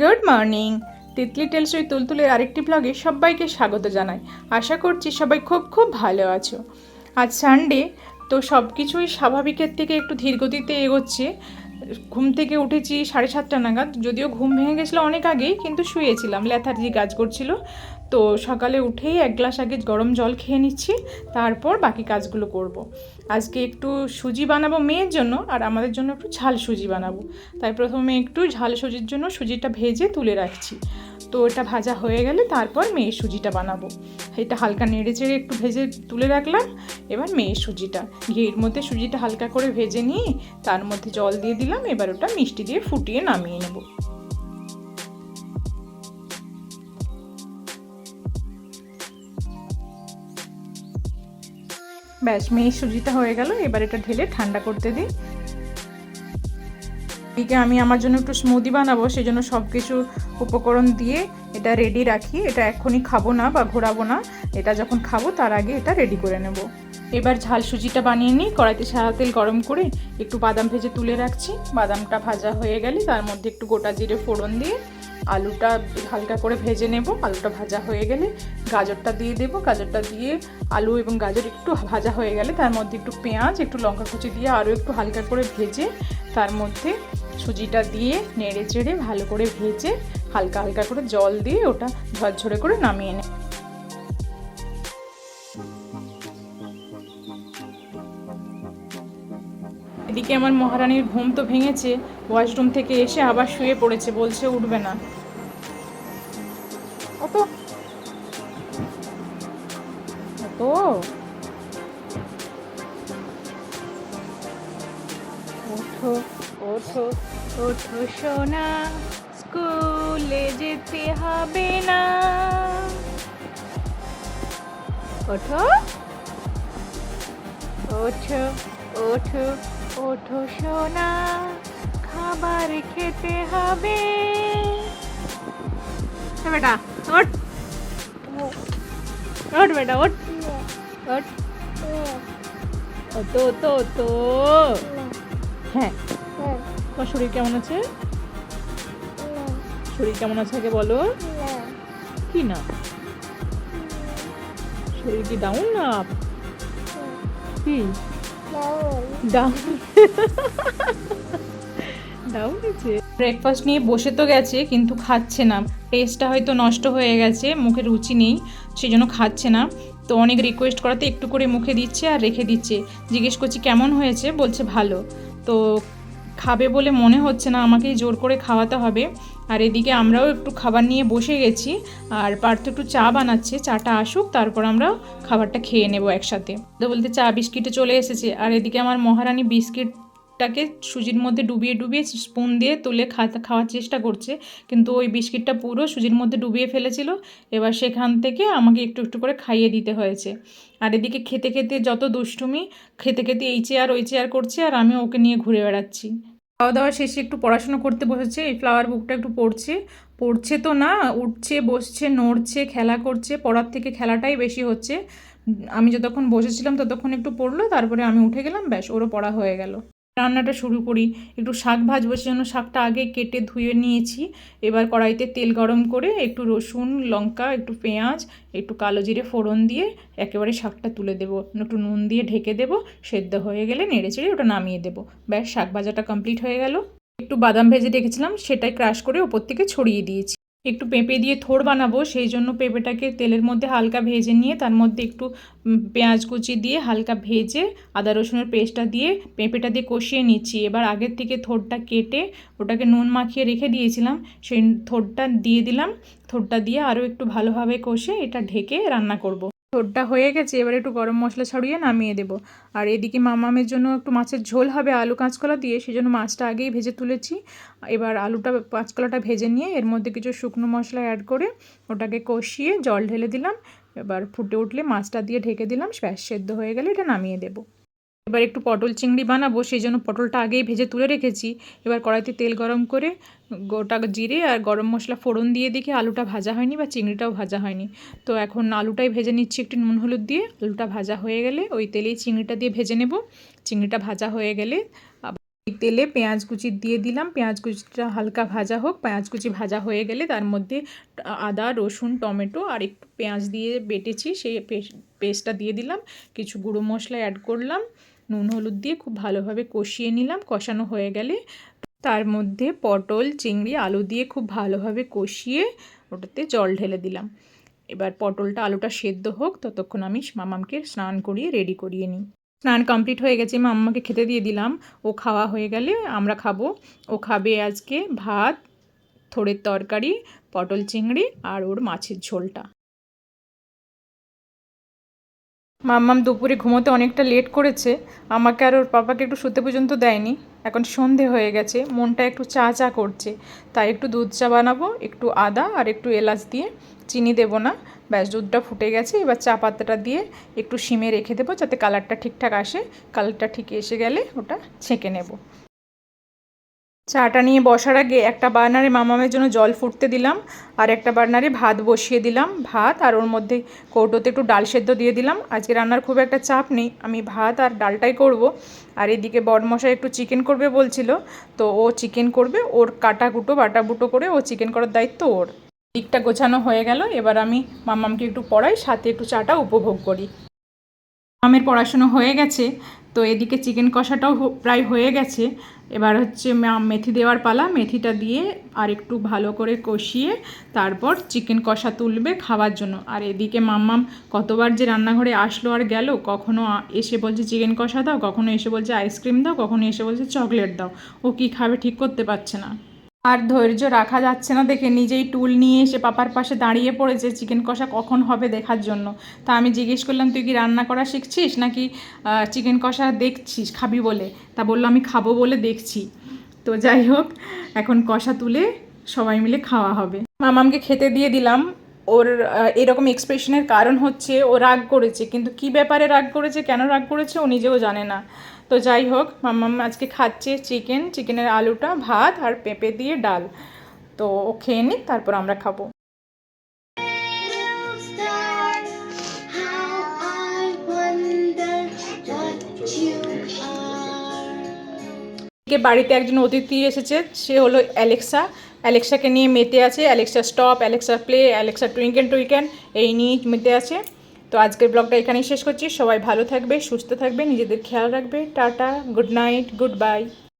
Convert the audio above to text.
Good morning Titli tales ওই তুলতুলের আরেকটি ব্লগে সবাইকে স্বাগত জানাই। আশা করছি সবাই খুব খুব ভালো আছো। আজ সানডে তো সব কিছুই স্বাভাবিকের থেকে একটু ধীরগতিতে এগোচ্ছে। ঘুম থেকে উঠেছি সাড়ে সাতটা নাগাদ, যদিও ঘুম ভেঙে গেছিল অনেক আগেই, কিন্তু শুয়েছিলাম ল্যাথার্জি কাজ করছিল। তো সকালে উঠেই এক গ্লাস আগে গরম জল খেয়ে নিচ্ছি, তারপর বাকি কাজগুলো করব। আজকে একটু সুজি বানাবো মেয়ের জন্য, আর আমাদের জন্য একটু ঝাল সুজি বানাবো। তাই প্রথমে একটু ঝাল সুজির জন্য সুজিটা ভেজে তুলে রাখছি। তো এটা ভাজা হয়ে গেলে তারপর মেয়ের সুজিটা বানাবো। এটা হালকা নেড়ে চেড়ে একটু ভেজে তুলে রাখলাম, এবার মেয়ের সুজিটা। ঘির মধ্যে সুজিটা হালকা করে ভেজে নিয়ে তার মধ্যে জল দিয়ে দিলাম, এবার ওটা মিষ্টি দিয়ে ফুটিয়ে নামিয়ে নেব। ব্যাস, মেয়ে সুজিটা হয়ে গেল, এবার এটা ঢেলে ঠান্ডা করতে দিই। এদিকে আমি আমার জন্য একটু স্মুদি বানাবো সেই জন্য সব কিছু উপকরণ দিয়ে এটা রেডি রাখি। এটা এখনই খাব না বা ঘোরাবো না, এটা যখন খাব তার আগে এটা রেডি করে নেব। এবার ঝাল সুজিটা বানিয়ে নিই, কড়াইতে সাদা তেল গরম করে একটু বাদাম ভেজে তুলে রাখছি। বাদামটা ভাজা হয়ে গেলে তার মধ্যে একটু গোটা জিরে ফোড়ন দিয়ে আলুটা হালকা করে ভেজে নেব। আলুটা ভাজা হয়ে গেলে গাজরটা দিয়ে দেবো। গাজরটা দিয়ে আলু এবং গাজর একটু ভাজা হয়ে গেলে তার মধ্যে একটু পেঁয়াজ, একটু লঙ্কা কুচি দিয়ে আরও একটু হালকা করে ভেজে তার মধ্যে সুজিটা দিয়ে নেড়ে চেড়ে ভালো করে ভেজে হালকা হালকা করে জল দিয়ে ওটা ঝরঝরে করে নামিয়ে নেয় এদিকে আমার মহারানীর ঘুম তো ভেঙেছে ওয়াশরুম থেকে এসে আবার শুয়ে পড়েছে, বলছে উঠবে না। অত? অত? ওঠো ওঠো সোনা, স্কুলে যেতে হবে না। ওঠো ওঠো ওঠো ওঠো সোনা, খাবার খেতে হবে। বেটা, ওঠ। ওঠ বেটা, ওঠ। ওঠ। তো তো তো হ্যাঁ। তোমার শরীর কেমন আছে? শরীর কেমন আছে আগে বলো? কি না? শরীর কি ডাউন না up? কি? ডাউন ডাউন ব্রেকফাস্ট নিয়ে বসে তো গেছে, কিন্তু খাচ্ছে না। টেস্টটা হয়তো নষ্ট হয়ে গেছে, মুখে রুচি নেই সেই জন্য খাচ্ছে না। তো অনেক রিকোয়েস্ট করাতে একটু করে মুখে দিচ্ছে আর রেখে দিচ্ছে। জিজ্ঞেস করছি, কেমন হয়েছে? বলছে ভালো। তো খাবে বলে মনে হচ্ছে না, আমাকেই জোর করে খাওয়াতে হবে। আর এদিকে আমরাও একটু খাবার নিয়ে বসে গেছি, আর পার্থ একটু চা বানাচ্ছে, চাটা আসুক, তারপর আমরা খাবারটা খেয়ে নেব একসাথে। তো বলতে চা বিস্কিটে চলে এসেছে, আর এদিকে আমার মহারানী বিস্কিট বিস্কিটটাকে সুজির মধ্যে ডুবিয়ে ডুবিয়ে স্পুন দিয়ে তুলে খাওয়ার চেষ্টা করছে, কিন্তু ওই বিস্কিটটা পুরো সুজির মধ্যে ডুবিয়ে ফেলেছিল। এবার সেখান থেকে আমাকে একটু একটু করে খাইয়ে দিতে হয়েছে। আর এদিকে খেতে খেতে যত দুষ্টুমি, খেতে খেতে এই চেয়ার, ওই চেয়ার করছে, আর আমি ওকে নিয়ে ঘুরে বেড়াচ্ছি। খাওয়া দাওয়া শেষে একটু পড়াশোনা করতে বসেছে, এই ফ্লাওয়ার বুকটা একটু পড়ছে। পড়ছে তো না, উঠছে, বসছে, নড়ছে, খেলা করছে, পড়ার থেকে খেলাটাই বেশি হচ্ছে। আমি যতক্ষণ বসেছিলাম ততক্ষণ একটু পড়ল, তারপরে আমি উঠে গেলাম, ব্যাস, ওরও পড়া হয়ে গেল। রান্নাটা শুরু করি। একটু শাক ভাজবো সেজন্য শাকটা আগে কেটে ধুয়ে নিয়েছি। এবার কড়াইতে তেল গরম করে একটু রসুন, লঙ্কা, একটু পেঁয়াজ, একটু কালো জিরে ফোড়ন দিয়ে একেবারে শাকটা তুলে দেবো। একটু নুন দিয়ে ঢেকে দেবো, সেদ্ধ হয়ে গেলে নেড়ে চেড়ে ওটা নামিয়ে দেবো। ব্যাস, শাক ভাজাটা কমপ্লিট হয়ে গেল। একটু বাদাম ভেজে রেখেছিলাম, সেটাই ক্রাশ করে ওপর থেকে ছড়িয়ে দিয়েছি। একটু পেঁপে দিয়ে থোড় বানাবো, সেই জন্য পেঁপেটাকে তেলের মধ্যে হালকা ভেজে নিয়ে তার মধ্যে একটু পেঁয়াজ কুচি দিয়ে হালকা ভেজে আদা রসুনের পেস্টটা দিয়ে পেঁপেটা দিয়ে কষিয়ে নিচ্ছি এবার আগের থেকে থোড়টা কেটে ওটাকে নুন মাখিয়ে রেখে দিয়েছিলাম, সেই থোড়টা দিয়ে দিলাম থোড়টা দিয়ে আরও একটু ভালোভাবে কষে এটা ঢেকে রান্না করব। থোড়টা হয়ে গেছে, এবার একটু গরম মশলা ছড়িয়ে নামিয়ে দেবো। আর এদিকে মামামের জন্য একটু মাছের ঝোল হবে আলু কাঁচকলা দিয়ে সেই জন্য মাছটা আগেই ভেজে তুলেছি। এবার আলুটা, কাঁচকলাটা ভেজে নিয়ে এর মধ্যে কিছু শুকনো মশলা অ্যাড করে ওটাকে কষিয়ে জল ঢেলে দিলাম। এবার ফুটে উঠলে মাছটা দিয়ে ঢেকে দিলাম, ব্যাস সেদ্ধ হয়ে গেলে এটা নামিয়ে দেবো। এবার একটু পটল চিংড়ি বানাবো, সেই জন্য পটলটা আগেই ভেজে তুলে রেখেছি। এবার কড়াইতে তেল গরম করে গোটা জিরে আর গরম মশলা ফোড়ন দিয়ে দেখি আলুটা ভাজা হয়নি বা চিংড়িটাও ভাজা হয়নি। তো এখন আলুটাই ভেজে নিচ্ছি একটু নুন হলুদ দিয়ে। আলুটা ভাজা হয়ে গেলে ওই তেলেই চিংড়িটা দিয়ে ভেজে নেব। চিংড়িটা ভাজা হয়ে গেলে তেলে পেঁয়াজ কুচি দিয়ে দিলাম। পেঁয়াজ কুচিটা হালকা ভাজা হোক, পেঁয়াজ কুচি ভাজা হয়ে গেলে তার মধ্যে আদা, রসুন, টমেটো আর একটু পেঁয়াজ দিয়ে বেটেছি, সেই পেস্টটা দিয়ে দিলাম। কিছু গুঁড়ো মশলা অ্যাড করলাম। নুন, হলুদ দিয়ে খুব ভালোভাবে কষিয়ে নিলাম। কষানো হয়ে গেলে তার মধ্যে পটল, চিংড়ি, আলু দিয়ে খুব ভালোভাবে কষিয়ে ওটাতে জল ঢেলে দিলাম। এবার পটলটা আলুটা সেদ্ধ হোক, ততক্ষণ আমি মামামকে স্নান করিয়ে রেডি করিয়ে নিই। স্নান কমপ্লিট হয়ে গেছে মাম্মাকে খেতে দিয়ে দিলাম। ও খাওয়া হয়ে গেলে আমরা খাব। ও খাবে আজকে ভাত, থোড়ের তরকারি, পটল, চিংড়ি আর ওর মাছের ঝোলটা। মাম্মাম দুপুরে ঘুমোতে অনেকটা লেট করেছে, আমাকে আর ওর পাপাকে একটু শুতে পর্যন্ত দেয়নি। এখন সন্ধে হয়ে গেছে, মনটা একটু চা চা করছে। তাই একটু দুধ চা বানাবো, একটু আদা আর একটু এলাচ দিয়ে। চিনি দেবো না, ব্যাস দুধটা ফুটে গেছে। এবার চা পাতাটা দিয়ে একটু সিমে রেখে দেবো, যাতে কালারটা ঠিকঠাক আসে। কালারটা ঠিক এসে গেলে ওটা ছেঁকে নেব। চাটা নিয়ে বসার আগে একটা বার্নারে মামামের জন্য জল ফুটতে দিলাম আর একটা বার্নারে ভাত বসিয়ে দিলাম। ভাত আর ওর মধ্যে কৌটোতে একটু ডাল সেদ্ধ দিয়ে দিলাম। আজকে রান্নার খুব একটা চাপ নেই। আমি ভাত আর ডালটাই করব। আর এদিকে বড়মশাই একটু চিকেন করবে বলছিল। তো ও চিকেন করবে। ওর কাটা কুটো বাটা বুটো করে ও চিকেন করার দায়িত্ব ওর। দিকটা গোছানো হয়ে গেল। এবার আমি মামামকে একটু পড়াই, সাথে একটু চাটা উপভোগ করি। মামের পড়াশুনো হয়ে গেছে, তো এদিকে চিকেন কষাটাও প্রায় হয়ে গেছে। এবার হচ্ছে মেথি দেওয়ার পালা, মেথিটা দিয়ে আর একটু ভালো করে কষিয়ে তারপর চিকেন কষা তুলবে খাওয়ার জন্য। আর এদিকে মাম্মাম কতবার যে রান্নাঘরে আসলো আর গেল, কখনো এসে বলছে, চিকেন কষা দাও, কখনো এসে বলছে, আইসক্রিম দাও, কখনো এসে বলছে, চকলেট দাও। ও কি খাবে ঠিক করতে পারছে না। আর ধৈর্য রাখা যাচ্ছে না দেখে নিজেই টুল নিয়ে এসে পাপার পাশে দাঁড়িয়ে পড়েছে, চিকেন কষা কখন হবে দেখার জন্য? তা আমি জিজ্ঞেস করলাম, তুই কি রান্না করা শিখছিস নাকি চিকেন কষা দেখছিস, খাবি বলে? তা বলল, আমি খাব বলে দেখছি। তো যাই হোক, এখন কষা তুলে সবাই মিলে খাওয়া হবে। মামামকে খেতে দিয়ে দিলাম ওর এরকম এক্সপ্রেশনের কারণ হচ্ছে ও রাগ করেছে। কিন্তু কি ব্যাপারে রাগ করেছে, কেন রাগ করেছে, ও নিজেও জানে না। তো যাই হোক মাম্মাম আজকে খাচ্ছে চিকেন চিকেনের আলুটা, ভাত আর পেঁপে দিয়ে ডাল। তো ও খেয়ে নিক, তারপর আমরা খাব। বাড়িতে একজন অতিথি এসেছে, সে হলো অ্যালেক্সা। অ্যালেক্সাকে নিয়ে মেতে আছে, Alexa stop, Alexa play, Alexa twinkle twinkle এই নিয়ে মেতে আছে। তো আজকের ব্লগটা এখানেই শেষ করছি। সবাই ভালো থাকবে, সুস্থ থাকবে, নিজেদের খেয়াল রাখবে। Tata, good night, good bye.